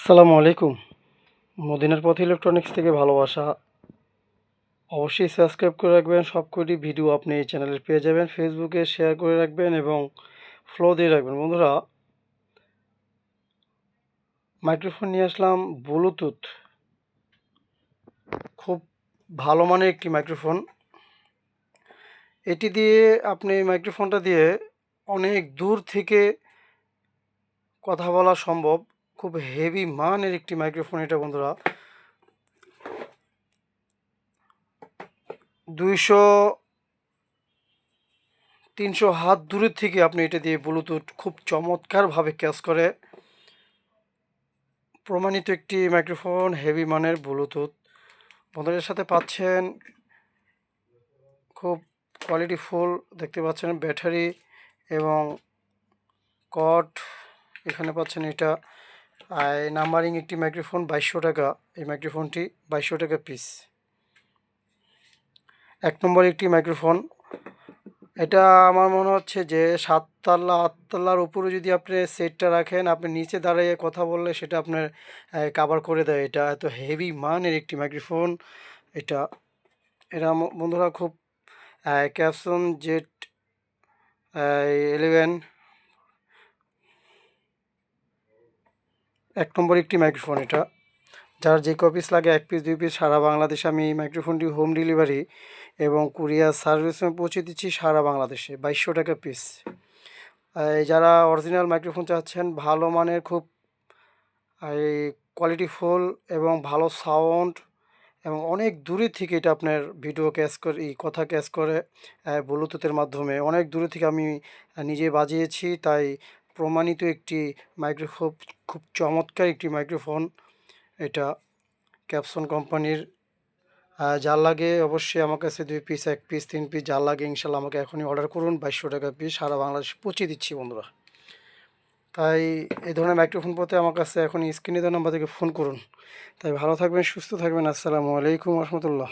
আসসালামু আলাইকুম। মদিনার পথ ইলেকট্রনিক্স থেকে ভালোবাসা। অবশ্যই সাবস্ক্রাইব করে রাখবেন। সবকটি ভিডিও আপনি এই চ্যানেলে পেয়ে যাবেন। ফেসবুকে শেয়ার করে রাখবেন এবং ফলো দিয়ে রাখবেন। বন্ধুরা মাইক্রোফোন নিয়ে আসলাম ব্লুটুথ খুব ভালো মানের একটি মাইক্রোফোন এটি দিয়ে আপনি মাইক্রোফোনটা দিয়ে অনেক দূর থেকে কথা বলা সম্ভব। খুব হেভি মানের একটি মাইক্রোফোন এটা বন্ধুরা। দুইশো তিনশো হাত দূরের থেকে আপনি এটা দিয়ে ব্লুটুথ খুব চমৎকারভাবে ক্যাচ করে। প্রমাণিত একটি মাইক্রোফোন হেভি মানের ব্লুটুথ বন্ধুদের সাথে পাচ্ছেন খুব কোয়ালিটি ফুল দেখতে পাচ্ছেন ব্যাটারি এবং কট এখানে পাচ্ছেন এটা নাম্বারিং একটি মাইক্রোফোন বাইশশো টাকা। এই মাইক্রোফোনটি বাইশশো টাকা পিস এক নম্বর একটি মাইক্রোফোন এটা আমার মনে হচ্ছে যে সাততলা, আটতলার উপরে যদি আপনি সেটটা রাখেন, আপনি নিচে দাঁড়িয়ে কথা বললে সেটা আপনার কাভার করে দেয়। এটা এত হেভি মানের একটি মাইক্রোফোন এটা ম- বন্ধুরা খুব ক্যাপসন জেট ইলেভেন এক নম্বর একটি মাইক্রোফোন এটা। যার যে কপিস লাগে, এক পিস দুই পিস সারা বাংলাদেশে আমি এই মাইক্রোফোনটি হোম ডেলিভারি এবং কুরিয়ার সার্ভিসে পৌঁছে দিচ্ছি সারা বাংলাদেশে, বাইশশো টাকা পিস যারা অরিজিনাল মাইক্রোফোন চাচ্ছেন, ভালো মানের, খুব এই কোয়ালিটি ফুল এবং ভালো সাউন্ড এবং অনেক দূরে থেকে এটা আপনার ভিডিও ক্যাচ করে, এই কথা ক্যাচ করে ব্লুটুথের মাধ্যমে। অনেক দূরে থেকে আমি নিজে বাজিয়েছি, তাই প্রমাণিত একটি মাইক্রোফোন খুব চমৎকার একটি মাইক্রোফোন। এটা ক্যাপসন কোম্পানির। যার লাগে অবশ্যই আমার কাছে দুই পিস এক পিস তিন পিস যার লাগে ইনশাল্লাহ আমাকে এখনই অর্ডার করুন। বাইশশো টাকা পিস সারা বাংলাদেশ পৌঁছে দিচ্ছি বন্ধুরা। তাই এই ধরনের মাইক্রোফোন পথে আমার কাছে এখন স্ক্রিনে দেওয়া নাম্বার থেকে ফোন করুন। তাই ভালো থাকবেন, সুস্থ থাকবেন। আসসালামু আলাইকুম রহমতুল্লাহ।